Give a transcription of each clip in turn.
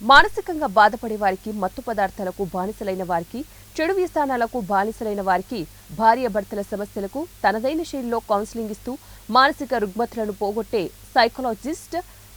మానసికంగా బాధపడే వారికి మత్తు పదార్థాలకు బానిసలైన వారికి చెడు వ్యసనాలకు బానిసలైన వారికి భార్యాభర్తల సమస్యలకు తనదైన శైలిలో కౌన్సిలింగ్ ఇస్తూ మానసిక రుగ్మతలను పోగొట్టే సైకలాజిస్ట్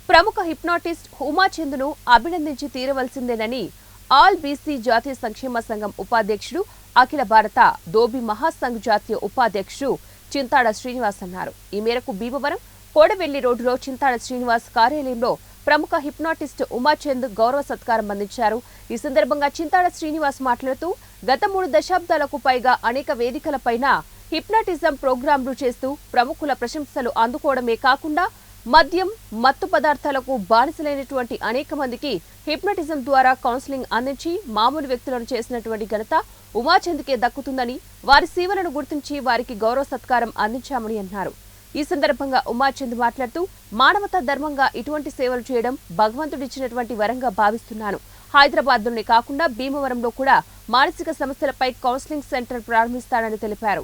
ప్రముఖ హిప్నాటిస్ట్ ఉమాచందును అభినందించి తీరవలసిందేనని ఆల్ బీసీ జాతీయ సంక్షేమ సంఘం ఉపాధ్యక్షుడు అఖిల భారత దోబి మహాసంఘ్ జాతీయ ఉపాధ్యక్షుడు చింతాడ శ్రీనివాస్ అన్నారు. ఈ మేరకు భీమవరం కోడవెల్లి రోడ్డులో చింతాడ శ్రీనివాస్ కార్యాలయంలో ప్రముఖ హిప్నాటిస్ట్ ఉమాచంద్ గౌరవ సత్కారం అందించారు. ఈ సందర్భంగా చింతాడ శ్రీనివాస్ మాట్లాడుతూ గత మూడు దశాబ్దాలకు పైగా అనేక వేదికలపైన హిప్నాటిజం ప్రోగ్రాంలు చేస్తూ ప్రముఖుల ప్రశంసలు అందుకోవడమే కాకుండా మద్యం మత్తు పదార్థాలకు బానిసలైనటువంటి అనేక మందికి హిప్నటిజం ద్వారా కౌన్సిలింగ్ అందించి మామూలు వ్యక్తులను చేసినటువంటి ఘనత ఉమాచంద్కే దక్కుతుందని వారి సేవలను గుర్తించి వారికి గౌరవ సత్కారం అందించామని అన్నారు. ఈ సందర్భంగా ఉమాచంద్ మాట్లాడుతూ మానవతా ధర్మంగా ఇటువంటి సేవలు చేయడం భగవంతుడిచ్చినటువంటి వరంగా భావిస్తున్నాను. హైదరాబాద్లోనే కాకుండా భీమవరంలో కూడా మానసిక సమస్యలపై కౌన్సిలింగ్ సెంటర్ ప్రారంభిస్తానని తెలిపారు.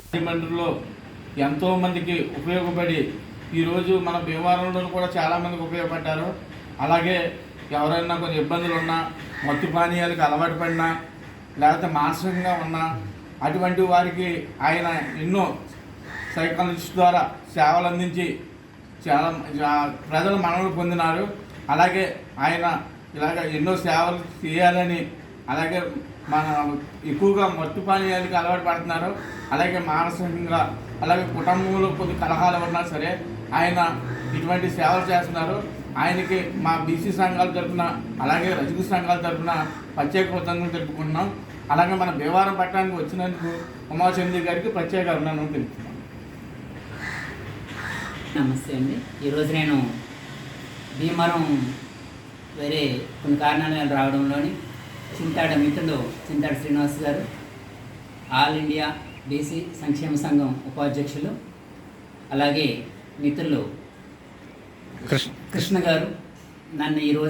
ఎంతో మందికి ఉపయోగపడి ఈరోజు మన భీమవరంలో కూడా చాలా మందికి ఉపయోగపడ్డారు. అలాగే ఎవరైనా కొన్ని ఇబ్బందులు ఉన్నా మత్తు పానీయాలకు అలవాటు పడినా లేకపోతే మానసికంగా ఉన్నా అటువంటి వారికి ఆయన ఎన్నో సైకాలజిస్ట్ ద్వారా సేవలు అందించి చాలా ప్రజలు మనవులు పొందినారు. అలాగే ఆయన ఇలాగ ఎన్నో సేవలు చేయాలని అలాగే మన ఎక్కువగా మత్తు పానీయాలకి అలవాటు పడుతున్నారు. అలాగే మానసికంగా అలాగే కుటుంబంలో కొన్ని కలహాలు ఉన్నా సరే ఆయన ఇటువంటి సేవలు చేస్తున్నారు. ఆయనకి మా బీసీ సంఘాల తరఫున అలాగే రజకు సంఘాల తరఫున ప్రత్యేక కృతజ్ఞతలు తెలుపుకుంటున్నాం. అలాగే మన భీమవరం పట్టణానికి వచ్చినందుకు ఉమాచంద్రి గారికి ప్రత్యేక అభినందనలు తెలుపుతున్నాం. నమస్తే అండి. ఈరోజు నేను భీమవరం వేరే కొన్ని కారణాల వల్ల రావడంలోని చింతాడ మిత్రుడు చింతాడ శ్రీనివాస్ గారు ఆల్ ఇండియా బీసీ సంక్షేమ సంఘం ఉపాధ్యక్షులు అలాగే మిత్రులు కృష్ణ గారు నన్ను ఈరోజు